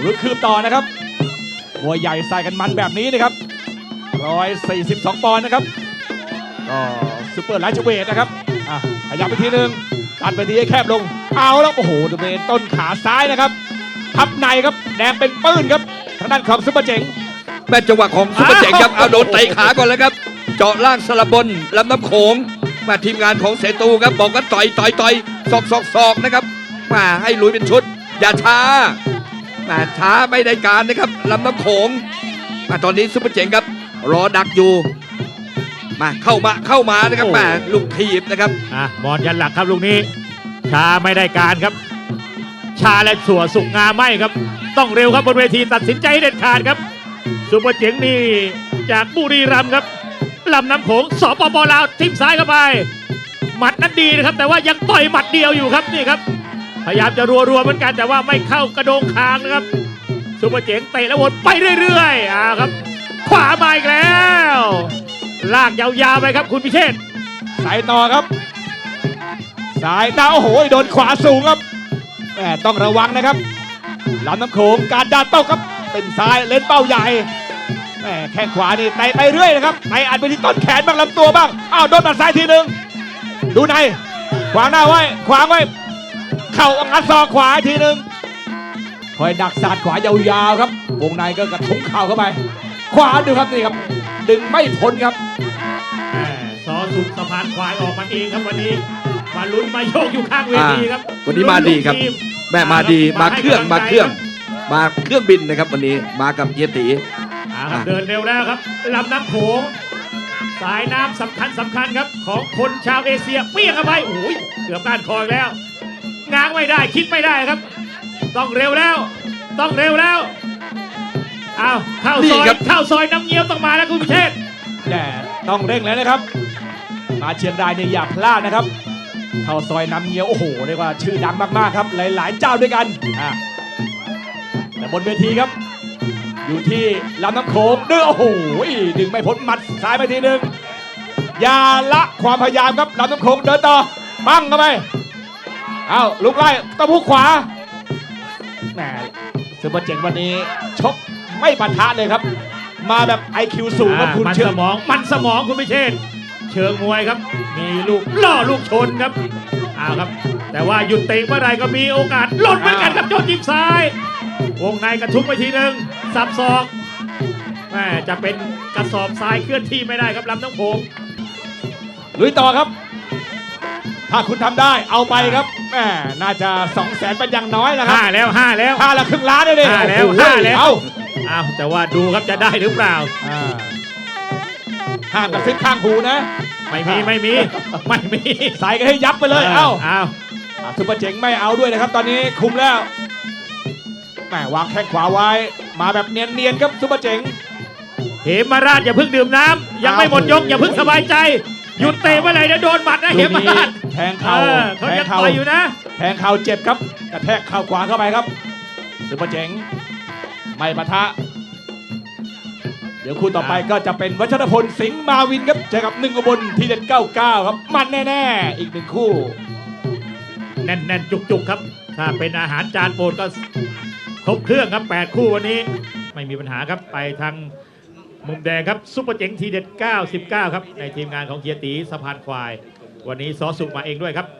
หรือคืบต่อนะครับมวยใหญ่ใส่กันมันแบบนี้นะครับ 142 ปอนด์นะครับ ก็ซูเปอร์ไลท์เวทนะครับ อะขยับไปทีหนึงตัดไปทีให้แคบลง เอาแล้ว โอ้โหดูเป็นต้นขาซ้ายนะครับ ทับในครับ แดงเป็นปื้นครับ ทางด้านของซุปเปอร์เจ๋งแม่จังหวะของซุปเปอร์เจ๋งครับ เอาโดนเตะขาก่อนแล้วครับ เจาะล่างสลับบนลำน้ำโขง มาทีมงานของเสตูครับ บอกกันต่อยต่อยต่อยศอกศอกศอกนะครับ มาให้ลุยเป็นชุด อย่าช้า มาช้าไม่ได้การนะครับลำน้ำโขงมาตอนนี้ซุปเปอร์เจ๋งครับ รอดักอยู่ มาเข้ามาเข้ามานะครับโอ้มาลูกทีบนะครับ อะมอนยันหลักครับลูกนี้ชาไม่ได้การครับ ชาและสัวสุกงาไม่ครับ ต้องเร็วครับบนเวทีตัดสินใจให้เด็ดขาดครับซุปเปอร์เจ๋งนี่จากบุรีรัมย์ครับลำน้ำโขงสปปลาวทิมซ้ายเข้าไป หมัดนั้นดีนะครับ แต่ว่ายังต่อยหมัดเดียวอยู่ครับนี่ครับ พยายามจะรัวๆเหมือนกันแต่ว่าไม่เข้ากระโดงคางนะครับซุปเปอร์เจ๋งเตะแล้ววนไปเรื่อยๆอ่าครับ ขวามาอีกแล้ว ลากยาวๆไปครับคุณพิเชษสายต่อครับ สายตาโอ้โหโดนขวาสูงครับแหมต้องระวังนะครับลำน้ำโขงการดานเป้าครับ เป็นซ้ายเล่นเป้าใหญ่แหมแข้งขวานี่ไต่ไปเรื่อยนะครับไต่อัดไปที่ต้นแขนบ้างลำตัวบ้างอ้าวโดนหมัดซ้ายทีหนึ่งดูในขวางหน้าไว้ขวางไว้ เข่างัดศอกขวาอีกทีหนึ่งคอยดักสาดขวายาวๆครับ วงในก็กระทุ้งเข่าเข้าไป ขวาดูครับนี่ครับ ดึงไม่พ้นครับแหม่ซอสุกสะพานควายออกมาเองครับวันนี้มาลุ้นมาโยกอยู่ข้างเวทีครับอ่าวันนี้มาดีครับลุ้นลูกทีมแม่มาดีมาเครื่องให้มากำลัเครื่องใจมาเครื่องบินนะครับวันนี้มากับเฮียตี อ่าครับอะเดินเร็วแล้วครับลำน้ำโขงสายน้ำสำคัญสำคัญครับ ของคนชาวเอเชียเปี้ยงเข้าไปโอ้ยเกือบก้านคออีกแล้ว ง้างไม่ได้ คิดไม่ได้ครับ ต้องเร็วแล้ว ต้องเร็วแล้วอ้าวเข้าซอยเข้าซอยน้ำเงี้ยวต้องมาแล้วคุณพิเชษฐ์แน่ต้องเร่งแล้วนะครับ มาเชียงรายเนี่ยอย่าพลาดนะครับ เข้าซอยน้ำเงี้ยวโอ้โหเรียกว่าชื่อดังมากๆครับ หลายๆเจ้าด้วยกันอะแต่บนเวทีครับ อยู่ที่ลำน้ำโขงดึงโอ้โหดึงไม่พ้นหมัดซ้ายไปทีหนึ่งอย่าละความพยายามครับลำน้ำโขงเดินต่อปั้งเข้าไป เอาลุกไล่ตะพุกขวาแหมซูเปอร์เจ๋งวันนี้ชกไม่ปะทะเลยครับ มาแบบ IQ สูงครับอ่าคุณมันเชื่สอมองมันสมองคุณพิเชษฐ์เชิงมวยครับ มีลูกล่อลูกชนครับเอาครับ แต่ว่าหยุดเตะเมื่อไหรก็มีโอกาสหล่นเหมือนกันครับโจนยิงซ้าย วงในกระทุ้งไปทีหนึ่งสับศอกแม่จะเป็นกระสอบทรายเคลื่อนที่ไม่ได้ครับลำน้ำโขงลุยต่อครับ ถ้าคุณทำได้เอาไปครับแหมน่าจะ2 0 0แสนเป็นอย่างน้อยนะครับห้าแล้วห้าแล้ว ห้าละครึ่งล้านเลยดิห้าแล้วโอ้โห้าแล้ว เอาอ้าวแต่ว่าดูครับจะได้หรือเปล่า อ่าห้ามกระซิบข้างหูนะไม่มีไม่มีไม่มีใส่กันให้ยับไปเลยเอ้า อ้าวอะซุปเปอร์เจ๋งไม่เอาด้วยนะครับ ตอนนี้คุมแล้วแหมวางแข้งขวาไว้ มาแบบเนียนๆครับซุปเปอร์เจ๋ง เหมราชอย่าเพิ่งดื่มน้ำยังไม่หมดยกอย่าเพิ่งสบายใจ หยุดเตะเมื่อไหร่เดี๋ยวโดนหมัดนะลูเหกมนี้ราชแทงเอเข่าอเขาแทยังงเข่าต่อยอยู่นะ แทงเข่าเจ็บครับกระแทกเข่าขวาเข้าไปครับซุปเปอร์เจ๋งไม่ปะทะ เดี๋ยวคู่ต่อไปก็จะเป็นวัชรพลสิงห์มาวินครับเจอกับหนึ่งอุบลทีเด็ด99 ครับ มันแน่ๆ อีกหนึ่งคู่ แน่นๆ จุกๆ ครับ ถ้าเป็นอาหารจานโปรดก็ครบเครื่องครับ 8 คู่วันนี้ ไม่มีปัญหาครับไปทางมุมแดงครับซุปเปอร์เจ๋งทีเด็ด 99 ครับ ในทีมงานของเฮียตีสะพานควาย วันนี้ซอสุกมาเองด้วยครับ